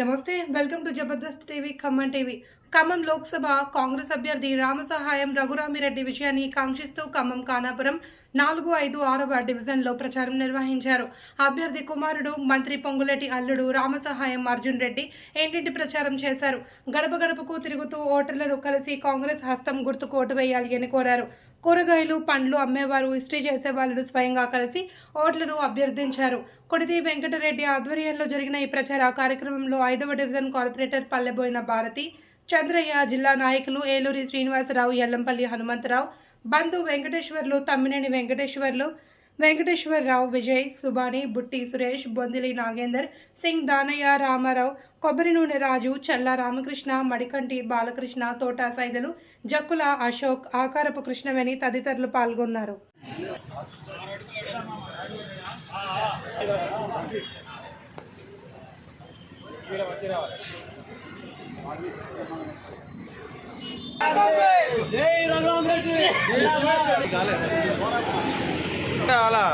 నమస్తే welcome to Jabardasth TV Khammam TV. Khammam Lok Sabha Congress అభ్యర్థి రామసహాయం రఘురామిరెడ్డి విజయాన్ని కాంక్షిస్తూ ఖమ్మం కానాపురం నాలుగు ఐదు ఆరవ డివిజన్లో ప్రచారం నిర్వహించారు. అభ్యర్థి కుమారుడు మంత్రి పొంగులటి అల్లుడు రామసహాయం అర్జున్ రెడ్డి ఏంటింటి ప్రచారం చేశారు? గడప గడపకు తిరుగుతూ ఓటర్లను కలిసి కాంగ్రెస్ హస్తం గుర్తుకు ఓటు వేయాలి అని కోరారు. కూరగాయలు పండ్లు అమ్మేవారు ఇస్త్రీ చేసే వాళ్ళను స్వయంగా కలిసి ఓట్లను అభ్యర్థించారు. కొడితి వెంకటరెడ్డి ఆధ్వర్యంలో జరిగిన ఈ ప్రచార కార్యక్రమంలో ఐదవ డివిజన్ కార్పొరేటర్ పల్లెబోయిన భారతి చంద్రయ్య జిల్లా నాయకులు ఏలూరి శ్రీనివాసరావు ఎల్లంపల్లి హనుమంతరావు బంధు వెంకటేశ్వర్లు తమ్మినేని వెంకటేశ్వర్లు వెంకటేశ్వరరావు విజయ్ సుబాని బుట్టి సురేష్ బొందిలి నాగేందర్ సింగ్ దానయ్య రామారావు కొబ్బరి నూనె రాజు చల్ల రామకృష్ణ మడికంటి బాలకృష్ణ తోటా సైదలు జక్కుల అశోక్ ఆకారపు కృష్ణవేణి తదితరులు పాల్గొన్నారు. అలా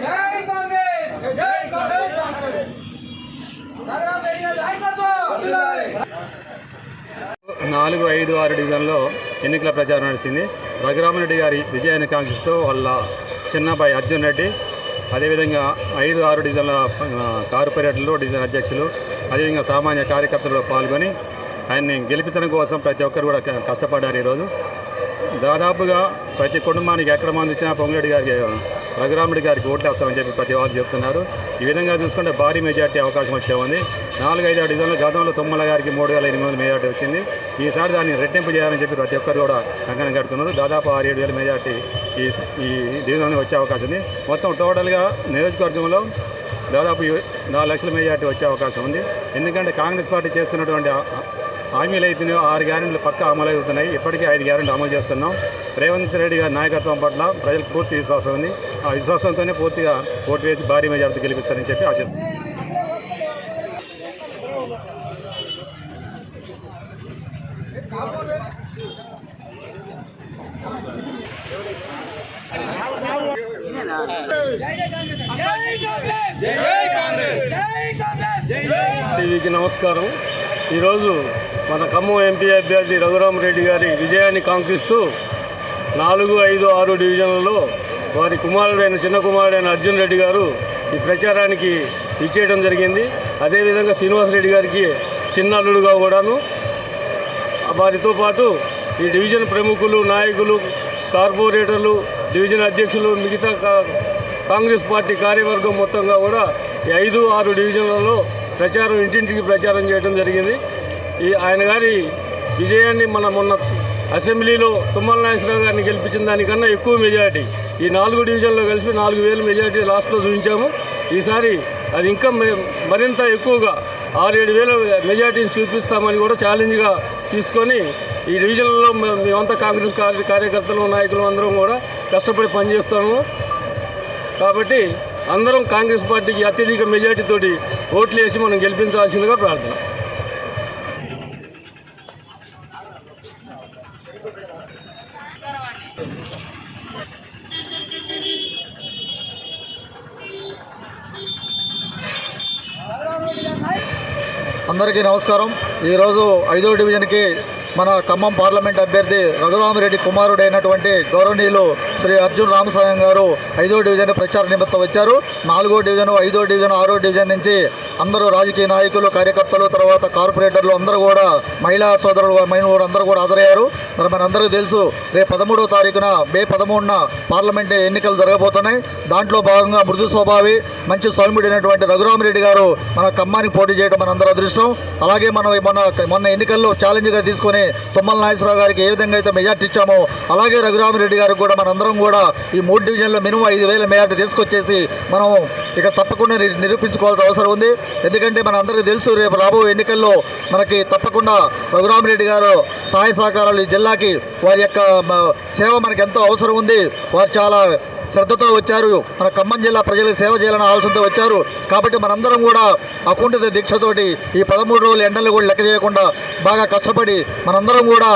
జై కాంగ్రెస్ జై కాంగ్రెస్ నగరం నాలుగు ఐదు ఆరు డివిజన్లో ఎన్నికల ప్రచారం నడిచింది. రఘురామరెడ్డి గారి విజయాన్ని కాంక్షిస్తూ వాళ్ళ చిన్నబాయి అర్జున్ రెడ్డి అదేవిధంగా ఐదు ఆరు డివిజన్ల కార్పొరేటర్లు డివిజన్ అధ్యక్షులు అదేవిధంగా సామాన్య కార్యకర్తలు పాల్గొని ఆయన్ని గెలిపించడం కోసం ప్రతి ఒక్కరు కూడా కష్టపడ్డారు ఈరోజు. దాదాపుగా ప్రతి కుటుంబానికి ఎక్కడ మంది ఇచ్చినా పొంగిరెడ్డి గారికి రఘురాముడి గారికి ఓట్లేస్తామని చెప్పి ప్రతి వాళ్ళు చెప్తున్నారు. ఈ విధంగా చూసుకుంటే భారీ మెజార్టీ అవకాశం వచ్చే ఉంది. నాలుగైదు ఐదు గతంలో తుమ్మల గారికి మూడు వేల ఎనిమిది వందల మెజార్టీ వచ్చింది. ఈసారి దాన్ని రెట్టింపు చేయాలని చెప్పి ప్రతి ఒక్కరు కూడా కంకణం కట్టుకున్నారు దాదాపు ఆరు ఏడు వేల మెజార్టీ ఈ ఈ డివిజన్లో వచ్చే అవకాశం ఉంది. మొత్తం టోటల్గా నియోజకవర్గంలో దాదాపు నాలుగు లక్షల మెజార్టీ వచ్చే అవకాశం ఉంది. ఎందుకంటే కాంగ్రెస్ పార్టీ చేస్తున్నటువంటి హామీలు అయితేనే ఆరు గ్యారెంటీలు పక్క అమలు అవుతున్నాయి. ఇప్పటికే ఐదు గ్యారెంటీలు అమలు చేస్తున్నాం. రేవంత్ రెడ్డి గారి నాయకత్వం పట్ల ప్రజలకు పూర్తి విశ్వాసం ఉంది ఆ విశ్వాసంతోనే పూర్తిగా ఓటు వేసి భారీ మెజార్టీ గెలిపిస్తారని చెప్పి ఆశిస్తున్నాం. టీవీకి నమస్కారం. ఈరోజు మన ఖమ్మం ఎంపీ అభ్యర్థి రఘురామరెడ్డి గారి విజయాన్ని కాంక్షిస్తూ నాలుగు ఐదు ఆరు డివిజన్లలో వారి కుమారుడైన చిన్న కుమారుడైన అర్జున్ రెడ్డి గారు ఈ ప్రచారానికి ఇచ్చేయడం జరిగింది. అదేవిధంగా శ్రీనివాసరెడ్డి గారికి చిన్న అల్లుడుగా కూడాను. వారితో పాటు ఈ డివిజన్ ప్రముఖులు నాయకులు కార్పొరేటర్లు డివిజన్ అధ్యక్షులు మిగతా కా- కాంగ్రెస్ పార్టీ కార్యవర్గం మొత్తంగా కూడా ఈ ఐదు ఆరు డివిజన్లలో ప్రచారం ఇంటింటికి ప్రచారం చేయడం జరిగింది. ఈ ఆయన గారి విజయాన్ని మన మొన్న అసెంబ్లీలో తుమ్మల నాగేశ్వరరావు గారిని గెలిపించిన దానికన్నా ఎక్కువ మెజారిటీ. ఈ నాలుగు డివిజన్లో కలిసి నాలుగు వేలు మెజారిటీ లాస్ట్లో చూపించాము. ఈసారి అది ఇంకా మరింత ఎక్కువగా ఆరేడు వేల మెజార్టీని చూపిస్తామని కూడా ఛాలెంజ్గా తీసుకొని ఈ డివిజన్లో మేమంతా కాంగ్రెస్ కార్య కార్యకర్తలు నాయకులు అందరం కూడా కష్టపడి పనిచేస్తాము. కాబట్టి అందరం కాంగ్రెస్ పార్టీకి అత్యధిక మెజార్టీతోటి ఓట్లు వేసి మనం గెలిపించాల్సిందిగా ప్రార్థన. అందరికీ నమస్కారం. ఈరోజు ఐదో డివిజన్కి మన ఖమ్మం పార్లమెంట్ అభ్యర్థి రఘురామరెడ్డి కుమారుడైనటువంటి గౌరవనీయులు శ్రీ అర్జున్ రామస్వామి గారు ఐదో డివిజన్ ప్రచార నిమిత్తం వచ్చారు. నాలుగో డివిజన్ ఐదో డివిజన్ ఆరో డివిజన్ నుంచి అందరూ రాజకీయ నాయకులు కార్యకర్తలు తర్వాత కార్పొరేటర్లు అందరూ కూడా మహిళా సోదరులు మహిళలు అందరూ కూడా హాజరయ్యారు. మరి మనందరికీ తెలుసు రేపు పదమూడవ తారీఖున మే పదమూడున పార్లమెంట్ ఎన్నికలు జరగబోతున్నాయి. దాంట్లో భాగంగా మృదు స్వభావి మంచి సౌమ్యుడైనటువంటి రఘురామరెడ్డి గారు మన ఖమ్మానికి పోటీ చేయడం మనందరూ అదృష్టం. అలాగే మనం మొన్న మొన్న ఎన్నికల్లో ఛాలెంజ్గా తీసుకొని తుమ్మల నాగేశ్వరరావు గారికి ఏ విధంగా అయితే మెజార్టీ ఇచ్చామో అలాగే రఘురామరెడ్డి గారికి కూడా మనందరం కూడా ఈ మూడు డివిజన్లో మినిమం ఐదు వేల మెజార్టీ తీసుకొచ్చేసి మనం ఇక తప్పకుండా ని- నిరూపించుకోవాల్సిన అవసరం ఉంది. ఎందుకంటే మన అందరికీ తెలుసు రేపు రాబోయే ఎన్నికల్లో మనకి తప్పకుండా రఘురామరెడ్డి గారు సహాయ సహకారాలు ఈ జిల్లాకి వారి యొక్క సేవ మనకి ఎంతో అవసరం ఉంది. వారు చాలా శ్రద్ధతో వచ్చారు. మన ఖమ్మం జిల్లా ప్రజలకు సేవ చేయాలని ఆలోచనతో వచ్చారు. కాబట్టి మనందరం కూడా అకుంఠిత దీక్షతోటి ఈ పదమూడు రోజులు ఎండలు కూడా లెక్క చేయకుండా బాగా కష్టపడి మనందరం కూడా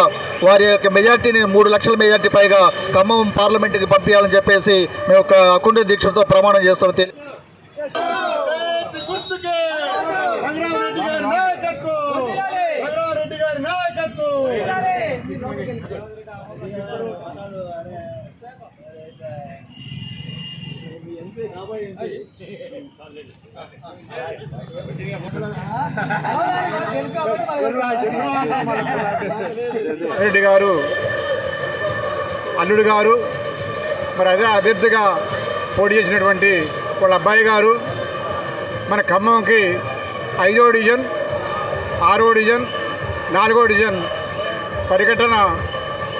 వారి యొక్క మెజార్టీని మూడు లక్షల మెజార్టీ పైగా ఖమ్మం పార్లమెంటుకి పంపించాలని చెప్పేసి మేము ఒక అకుంఠిత దీక్షతో ప్రమాణం చేస్తాం తెలి- గుర్తుకే రంగారెడ్డి గారి నాయకత్వం రంగారెడ్డి గారి నాయకత్వం తెలుసు కాబట్టి మరి రెడ్డి గారు అల్లుడు గారు మరి అదే అభ్యర్థిగా పోటీ చేసినటువంటి వాళ్ళ అబ్బాయి గారు మన ఖమ్మంకి ఐదో డివిజన్ ఆరో డివిజన్ నాలుగో డివిజన్ పరిఘటన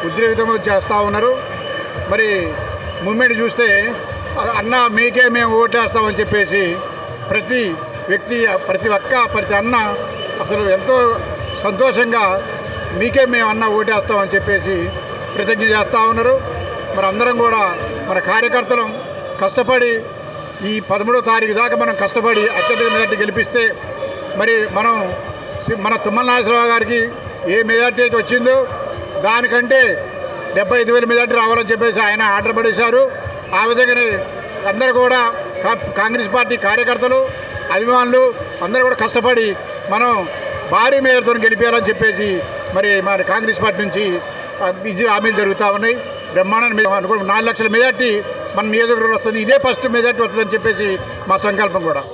ఉద్రేకితం చేస్తూ ఉన్నారు. మరి మూమెంట్ చూస్తే అన్న మీకే మేము ఓటేస్తామని చెప్పేసి ప్రతి వ్యక్తి ప్రతి ఒక్క ప్రతి అన్న అసలు ఎంతో సంతోషంగా మీకే మేము అన్న ఓటేస్తామని చెప్పేసి ప్రతిజ్ఞ చేస్తూ ఉన్నారు. మరి అందరం కూడా మన కార్యకర్తలం కష్టపడి ఈ పదమూడో తారీఖు దాకా మనం కష్టపడి అత్యధిక మెజార్టీ గెలిపిస్తే మరి మనం మన తుమ్మల నాగేశ్వరరావు గారికి ఏ మెజార్టీ అయితే వచ్చిందో దానికంటే డెబ్బై ఐదు వేల మెజార్టీ రావాలని చెప్పేసి ఆయన ఆర్డర్ పడేశారు. ఆ విధంగానే అందరూ కూడా కా- కాంగ్రెస్ పార్టీ కార్యకర్తలు అభిమానులు అందరూ కూడా కష్టపడి మనం భారీ మేయర్తో గెలిపేయాలని చెప్పేసి మరి మన కాంగ్రెస్ పార్టీ నుంచి ఇది హామీలు జరుగుతూ ఉన్నాయి. బ్రహ్మాండ నాలుగు లక్షల మెజార్టీ మన నియోజకవర్గంలో వస్తుంది. ఇదే ఫస్ట్ మెజార్టీ వస్తుందని చెప్పేసి మా సంకల్పం కూడా.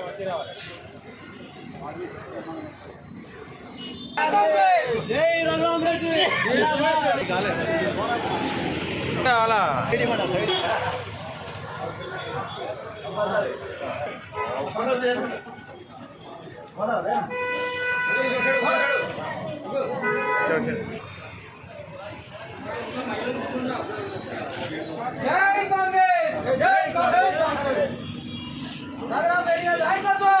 వచ్చి రావాలి జై కాంగ్రెస్ జై కాంగ్రెస్ నగరం రెడ్డి గారి నాయకత్వం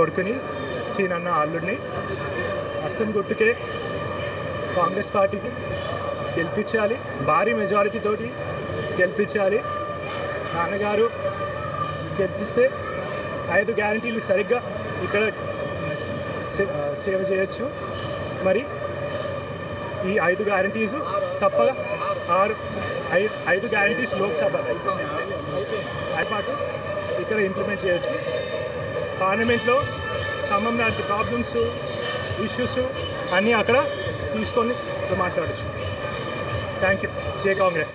కొడుకుని సీన్ అన్న అల్లుడిని. హస్తం గుర్తుకే కాంగ్రెస్ పార్టీకి గెలిపించాలి భారీ మెజారిటీతోటి గెలిపించాలి. నాన్నగారు గెలిపిస్తే ఐదు గ్యారంటీలు సరిగ్గా ఇక్కడ సే- సేవ చేయొచ్చు. మరి ఈ ఐదు గ్యారంటీస్ తప్పగా ఆరు ఐదు ఐదు గ్యారంటీస్ లోక్సభ. అయిపోయి పాటు ఇక్కడ ఇంప్లిమెంట్ చేయొచ్చు. పార్లమెంట్లో ఖమ్మం లాంటి ప్రాబ్లమ్స్ ఇష్యూస్ అన్నీ అక్కడ తీసుకొని మాట్లాడచ్చు. థ్యాంక్ యూ జే కాంగ్రెస్.